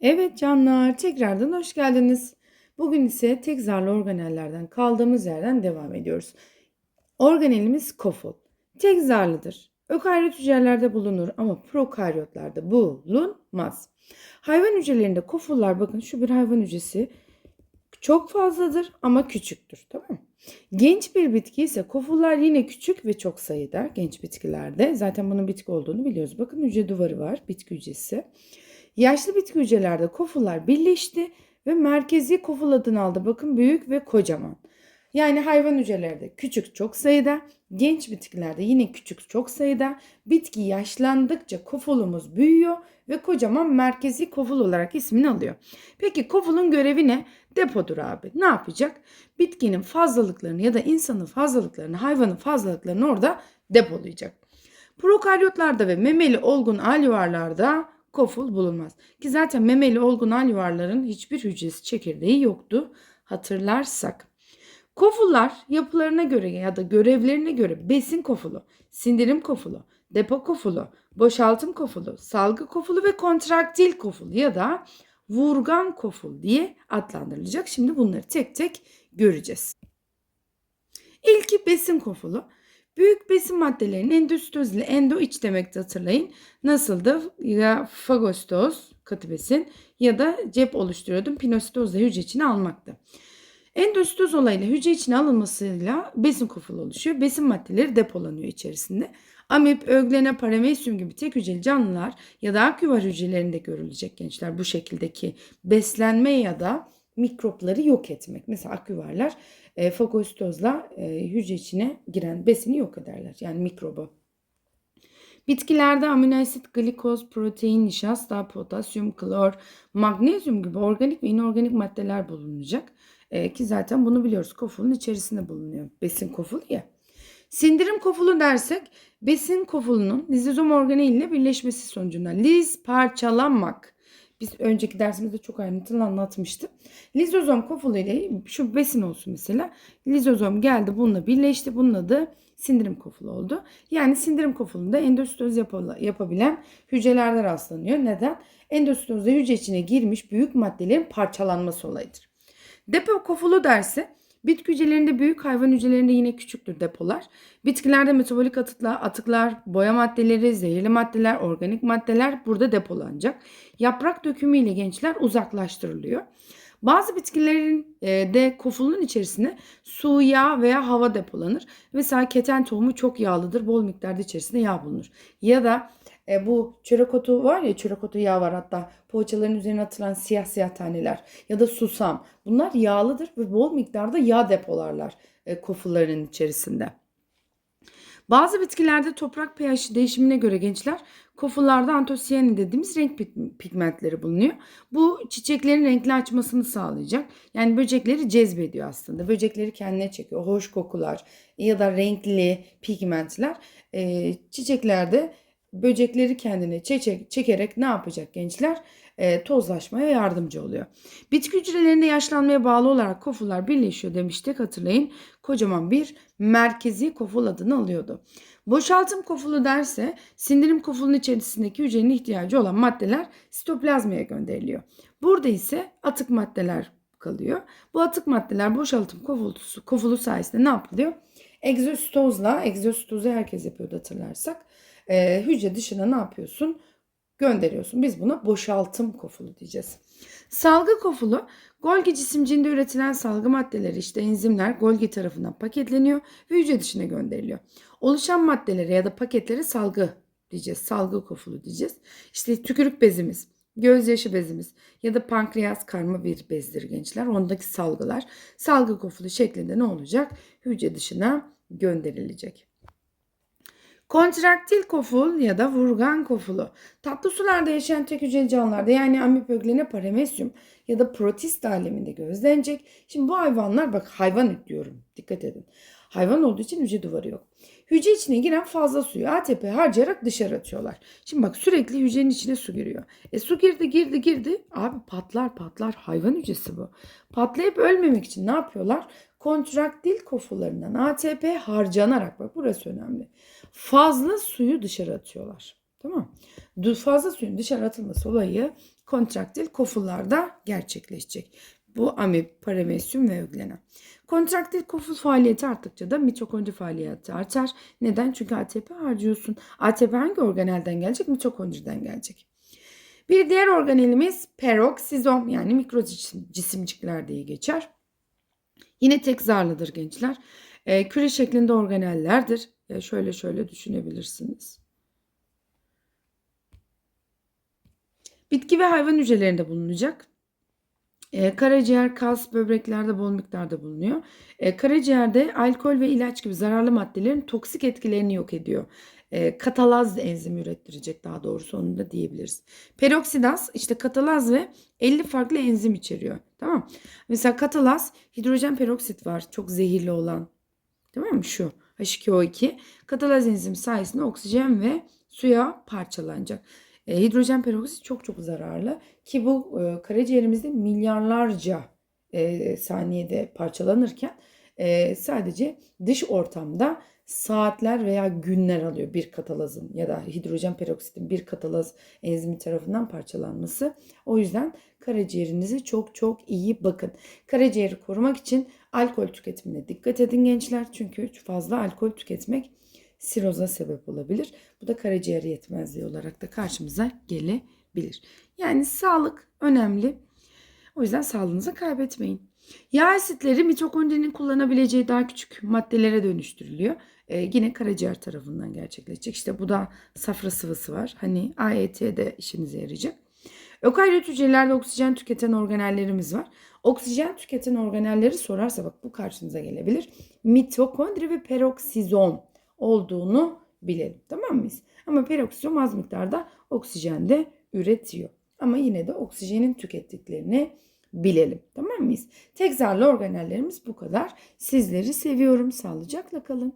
Evet canlar, tekrardan hoş geldiniz. Bugün ise tek zarlı organellerden kaldığımız yerden devam ediyoruz. Organelimiz koful. Tek zarlıdır. Ökaryot hücrelerde bulunur ama prokaryotlarda bulunmaz. Hayvan hücrelerinde kofullar bakın şu bir hayvan hücresi çok fazladır ama küçüktür. Tamam mı? Genç bir bitki ise kofullar yine küçük ve çok sayıda genç bitkilerde. Zaten bunun bitki olduğunu biliyoruz. Bakın hücre duvarı var, bitki hücresi. Yaşlı bitki hücrelerde kofullar birleşti ve merkezi koful adını aldı. Bakın büyük ve kocaman. Yani hayvan hücrelerde küçük çok sayıda, genç bitkilerde yine küçük çok sayıda. Bitki yaşlandıkça kofulumuz büyüyor ve kocaman merkezi koful olarak ismini alıyor. Peki kofulun görevi ne? Depodur abi. Ne yapacak? Bitkinin fazlalıklarını ya da insanın fazlalıklarını, hayvanın fazlalıklarını orada depolayacak. Prokaryotlarda ve memeli olgun alüvarlarda koful bulunmaz. Ki zaten memeli olgun alüvarların hiçbir hücresi çekirdeği yoktu hatırlarsak. Kofullar yapılarına göre ya da görevlerine göre besin kofulu, sindirim kofulu, depo kofulu, boşaltım kofulu, salgı kofulu ve kontraktil kofulu ya da vurgan koful diye adlandırılacak. Şimdi bunları tek tek göreceğiz. İlki besin kofulu. Büyük besin maddelerinin endositoz endo iç demekti hatırlayın. Nasıldı? Ya fagostoz katı besin ya da cep oluşturuyordum. Pinositoz da hücre içine almaktı. Endositoz olayıyla hücre içine alınmasıyla besin kofulu oluşuyor. Besin maddeleri depolanıyor içerisinde. Amip, öglene, paramesyum gibi tek hücreli canlılar ya da aküvar hücrelerinde görülecek gençler bu şekildeki beslenme ya da mikropları yok etmek. Mesela aküvarlar e, fagositozla e, hücre içine giren besini yok ederler. Yani mikrobu. Bitkilerde amino asit, glikoz, protein, nişasta, potasyum, klor, magnezyum gibi organik ve inorganik maddeler bulunacak. E, ki zaten bunu biliyoruz. Kofulun içerisinde bulunuyor. Besin kofulu ya. Sindirim kofulu dersek besin kofulunun lizozom organeliyle birleşmesi sonucunda liz parçalanmak. Biz önceki dersimizde çok ayrıntılı anlatmıştım. Lizozom kofulu ile şu besin olsun mesela. Lizozom geldi bununla birleşti. Bunun adı sindirim kofulu oldu. Yani sindirim kofulunda endositoz yapabilen hücrelerde rastlanıyor. Neden? Endositozda hücre içine girmiş büyük maddelerin parçalanması olayıdır. Depo kofulu derse bitki hücrelerinde büyük hayvan hücrelerinde yine küçüktür depolar. Bitkilerde metabolik atıklar, atıklar, boya maddeleri, zehirli maddeler, organik maddeler burada depolanacak. Yaprak dökümüyle gençler uzaklaştırılıyor. Bazı bitkilerin e, de kofulun içerisine su, yağ veya hava depolanır. Mesela keten tohumu çok yağlıdır. Bol miktarda içerisinde yağ bulunur. Ya da e, bu çörek otu var ya çörek otu yağı var hatta poğaçaların üzerine atılan siyah siyah taneler ya da susam. Bunlar yağlıdır ve bol miktarda yağ depolarlar e, kofulların içerisinde. Bazı bitkilerde toprak pH değişimine göre gençler kofullarda antosiyanin dediğimiz renk pigmentleri bulunuyor. Bu çiçeklerin renkli açmasını sağlayacak. Yani böcekleri cezbediyor aslında. Böcekleri kendine çekiyor. Hoş kokular ya da renkli pigmentler e, çiçeklerde böcekleri kendine çekecek, çekerek ne yapacak gençler? E, tozlaşmaya yardımcı oluyor. Bitki hücrelerinde yaşlanmaya bağlı olarak kofullar birleşiyor demiştik hatırlayın. Kocaman bir merkezi koful adını alıyordu. Boşaltım kofulu derse sindirim kofulun içerisindeki hücrenin ihtiyacı olan maddeler sitoplazmaya gönderiliyor. Burada ise atık maddeler kalıyor. Bu atık maddeler boşaltım kofulu, kofulu sayesinde ne yapılıyor? Egzositozla, egzositozu herkes yapıyordu hatırlarsak e, hücre dışına ne yapıyorsun? Gönderiyorsun. Biz buna boşaltım kofulu diyeceğiz. Salgı kofulu Golgi cisimciğinde üretilen salgı maddeleri işte enzimler Golgi tarafından paketleniyor ve hücre dışına gönderiliyor. Oluşan maddelere ya da paketlere salgı diyeceğiz. Salgı kofulu diyeceğiz. İşte tükürük bezimiz, gözyaşı bezimiz ya da pankreas karma bir bezdir gençler. Ondaki salgılar salgı kofulu şeklinde ne olacak? Hücre dışına gönderilecek. Kontraktil koful ya da vurgan kofulu. Tatlı sularda yaşayan tek hücreli canlılarda yani amipöglene paramesyum ya da protist aleminde gözlenecek. Şimdi bu hayvanlar bak hayvan diyorum dikkat edin. Hayvan olduğu için hücre duvarı yok. Hücre içine giren fazla suyu ATP harcayarak dışarı atıyorlar. Şimdi bak sürekli hücrenin içine su giriyor. E su girdi girdi girdi. Abi patlar patlar hayvan hücresi bu. Patlayıp ölmemek için ne yapıyorlar? Kontraktil kofularından ATP harcanarak bak burası önemli. Fazla suyu dışarı atıyorlar. Tamam fazla suyun dışarı atılması olayı kontraktil kofullarda gerçekleşecek. Bu amip, paramesyum ve öglena. Kontraktil koful faaliyeti arttıkça da mitokondri faaliyeti artar. Neden? Çünkü ATP harcıyorsun. ATP hangi organelden gelecek? Mitokondriden gelecek. Bir diğer organelimiz peroksizom yani mikro cisim, cisimcikler diye geçer. Yine tek zarlıdır gençler. E, küre şeklinde organellerdir. E, şöyle şöyle düşünebilirsiniz. Bitki ve hayvan hücrelerinde bulunacak. E, karaciğer, kas, böbreklerde bol miktarda bulunuyor. E, karaciğerde alkol ve ilaç gibi zararlı maddelerin toksik etkilerini yok ediyor. E, katalaz enzimi ürettirecek daha doğrusu onu da diyebiliriz. Peroksidaz işte katalaz ve 50 farklı enzim içeriyor. Tamam. Mesela katalaz hidrojen peroksit var çok zehirli olan. Tamam mı? Şu H2O2. Katalaz enzimi sayesinde oksijen ve suya parçalanacak. E, hidrojen peroksit çok çok zararlı ki bu e, karaciğerimizde milyarlarca e, saniyede parçalanırken e, sadece dış ortamda saatler veya günler alıyor bir katalazın ya da hidrojen peroksitin bir katalaz enzimi tarafından parçalanması. O yüzden karaciğerinize çok çok iyi bakın. Karaciğeri korumak için alkol tüketimine dikkat edin gençler. Çünkü fazla alkol tüketmek siroza sebep olabilir. Bu da karaciğer yetmezliği olarak da karşımıza gelebilir. Yani sağlık önemli. O yüzden sağlığınızı kaybetmeyin. Yağ asitleri mitokondrinin kullanabileceği daha küçük maddelere dönüştürülüyor. Ee, yine karaciğer tarafından gerçekleşecek. İşte bu da safra sıvısı var. Hani AET de işinize yarayacak. Ökaryot hücrelerde oksijen tüketen organellerimiz var. Oksijen tüketen organelleri sorarsa bak bu karşınıza gelebilir. Mitokondri ve peroksizom olduğunu bilelim. Tamam mıyız? Ama peroksizom az miktarda oksijen de üretiyor. Ama yine de oksijenin tükettiklerini bilelim. Tamam mıyız? Tek zarlı organellerimiz bu kadar. Sizleri seviyorum. Sağlıcakla kalın.